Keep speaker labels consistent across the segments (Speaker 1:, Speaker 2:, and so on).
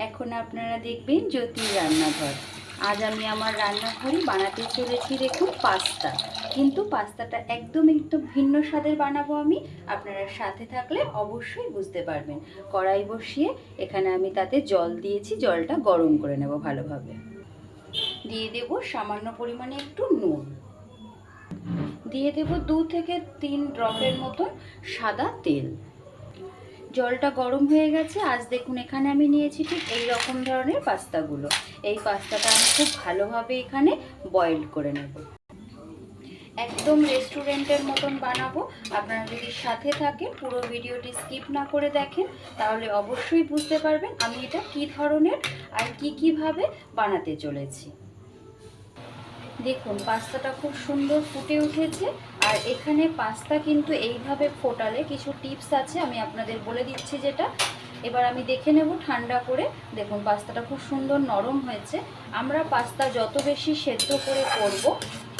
Speaker 1: এখন আপনারা দেখবেন জ্যোতির রান্নাঘর। আজ আমি আমার রান্নাঘরে বানাতে চলেছি দেখুন পাস্তা। কিন্তু পাস্তাটা একদম একটু ভিন্ন স্বাদের বানাবো আমি। আপনারা সাথে থাকলে অবশ্যই বুঝতে পারবেন। কড়াই বসিয়ে এখানে আমি তাতে জল দিয়েছি, জলটা গরম করে নেব ভালোভাবে। দিয়ে দেব সামান্য পরিমাণে একটু নুন। দিয়ে দেব দু থেকে তিন ড্রপের মতন সাদা তেল। জলটা গরম হয়ে গেছে। আজ দেখুন এখানে আমি নিয়েছি ঠিক এই রকম ধরনের পাস্তাগুলো। এই পাস্তাটা আমি খুব ভালোভাবে এখানে বয়েল করে নেব। একদম রেস্টুরেন্টের মতন বানাবো। আপনারা যদি সাথে থাকেন, পুরো ভিডিওটি স্কিপ না করে দেখেন, তাহলে অবশ্যই বুঝতে পারবেন আমি এটা কি ধরনের আর কি কীভাবে বানাতে চলেছি। দেখুন, পাস্তাটা খুব সুন্দর ফুটে উঠেছে। আর এখানে পাস্তা কিন্তু এইভাবে ফোটালে কিছু টিপস আছে, আমি আপনাদের বলে দিচ্ছি যেটা। এবার আমি দেখে নেব ঠান্ডা করে। দেখুন, পাস্তাটা খুব সুন্দর নরম হয়েছে। আমরা পাস্তা যত বেশি সেদ্ধ করে করব,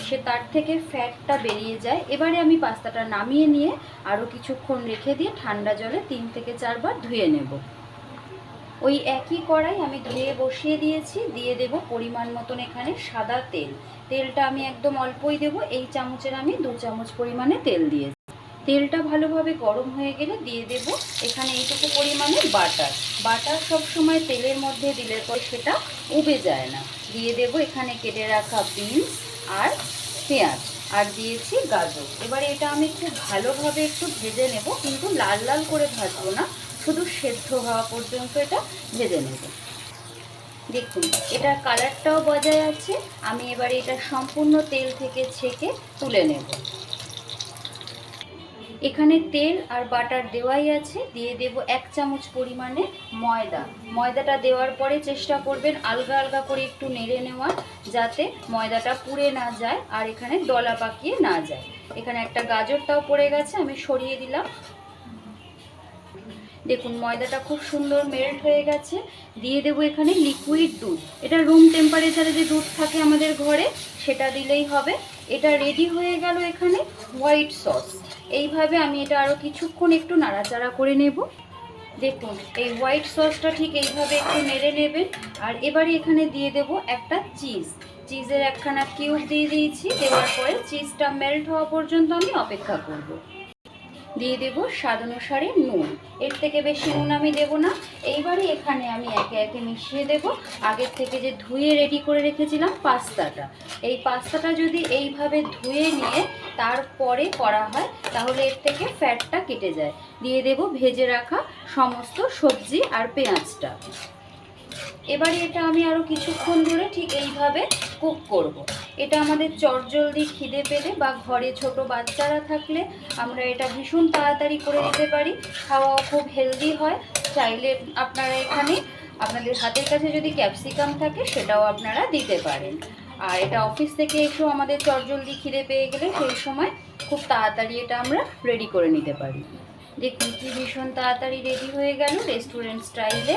Speaker 1: সে তার থেকে ফ্যাটটা বেরিয়ে যায়। এবারে আমি পাস্তাটা নামিয়ে নিয়ে আরও কিছুক্ষণ রেখে দিয়ে ঠান্ডা জলে তিন থেকে চারবার ধুয়ে নেব। ওই একই কড়াই আমি ধুয়ে বসিয়ে দিয়েছি, দিয়ে দেব পরিমাণ মতন এখানে সাদা তেল। তেলটা আমি একদম অল্পই দেব, এই চামচের আমি দু চামচ পরিমাণে তেল দিয়েছি। তেলটা ভালোভাবে গরম হয়ে গেলে দিয়ে দেব এখানে এইটুকু পরিমাণে বাটার। বাটার সব সময় তেলের মধ্যে দিলে পরে সেটা উবে যায় না। দিয়ে দেব এখানে কেটে রাখা বিনস আর পেঁয়াজ, আর দিয়েছি গাজর। এবারে এটা আমি খুব ভালোভাবে একটু ভেজে নেব, কিন্তু লাল লাল করে ভাজবো না। শুধু সেদ্ধ হওয়া পর্যন্ত এটা ভেজে নেব। দেখুন এটা কালারটাও বজায় আছে। আমি এবারে এটা সম্পূর্ণ তেল থেকে ছেঁকে তুলে নেব। এখানে তেল আর বাটার দেওয়াই আছে। দিয়ে দেব এক চামচ পরিমাণে ময়দা। ময়দাটা দেওয়ার পরে চেষ্টা করবেন আলগা আলগা করে একটু নেড়ে নেওয়ার যাতে ময়দাটা পুড়ে না যায় আর এখানে দলা পাকিয়ে না যায়। এখানে একটা গাজরটাও পড়ে গেছে, আমি সরিয়ে দিলাম। দেখুন, ময়দাটা খুব সুন্দর মেল্ট হয়ে গেছে। দিয়ে দেবো এখানে লিকুইড দুধ। এটা রুম টেম্পারেচারে যে দুধ থাকে আমাদের ঘরে, সেটা দিলেই হবে। এটা রেডি হয়ে গেল এখানে হোয়াইট সস এইভাবে আমি এটা আরও কিছুক্ষণ একটু নাড়াচাড়া করে নেব। দেখুন, এই হোয়াইট সসটা ঠিক এইভাবে একটু নেড়ে নেবেন। আর এবারে এখানে দিয়ে দেব একটা চিজ চিজের একখানা কিউব দিয়ে দিয়েছি। দেওয়ার পরে চিজটা মেল্ট হওয়া পর্যন্ত আমি অপেক্ষা করব। দিয়ে দেব স্বাদ অনুসারে নুন। এর থেকে বেশি নুন আমি দেব না। এইবারে এখানে আমি একে একে মিশিয়ে দেব। আগের থেকে যে ধুয়ে রেডি করে রেখেছিলাম পাস্তাটা। এই পাস্তাটা যদি এইভাবে ধুয়ে নিয়ে তারপরে করা হয়, তাহলে এর থেকে ফ্যাটটা কেটে যায়। দিয়ে দেব ভেজে রাখা সমস্ত সবজি আর পেঁয়াজটা। এবারে এটা আমি আরও কিছুক্ষণ ধরে ঠিক এইভাবে কুক করব। এটা আমাদের চটজলদি খিদে পেলে বা ঘরে ছোট বাচ্চারা থাকলে আমরা এটা ভীষণ তাড়াতাড়ি করে দিতে পারি। খাওয়াও খুব হেলদি হয়। চাইলে আপনারা এখানে আপনাদের হাতের কাছে যদি ক্যাপসিকাম থাকে সেটাও আপনারা দিতে পারেন। আর এটা অফিস থেকে এসেও আমাদের চটজলদি খিদে পেয়ে গেলে সেই সময় খুব তাড়াতাড়ি এটা আমরা রেডি করে নিতে পারি। দেখুন কি ভীষণ তাড়াতাড়ি রেডি হয়ে গেল রেস্টুরেন্ট স্টাইলে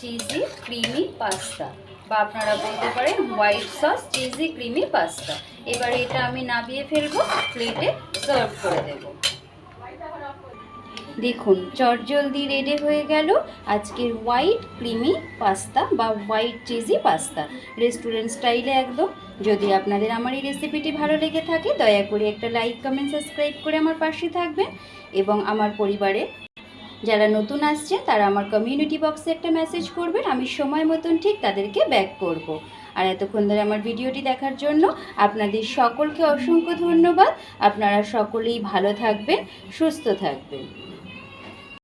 Speaker 1: চিজি ক্রিমি পাস্তা বা আপনারা বলতে পারেন white sauce cheesy creamy pasta এবার এটা আমি নাবিয়ে ফেলব প্লেটে সার্ভ করে দেব। দেখুন চটজলদি রেডি হয়ে গেল আজকের হোয়াইট ক্রিমি পাস্তা বা হোয়াইট চিজি পাস্তা রেস্টুরেন্ট স্টাইলে একদম। যদি আপনাদের আমার এই রেসিপিটি ভালো লেগে থাকে, দয়া করে একটা লাইক কমেন্ট সাবস্ক্রাইব করে আমার পাশে থাকবেন এবং আমার পরিবারে যারা নতুন আসছে, তারা আমার কমিউনিটি বক্সে একটা মেসেজ করবেন, আমি সময় মতন ঠিক তাদেরকে ব্যাক করব। আর এতক্ষণ ধরে আমার ভিডিওটি দেখার জন্য আপনাদের সকলকে অসংখ্য ধন্যবাদ। আপনারা সকলেই ভালো থাকবেন, সুস্থ থাকবেন।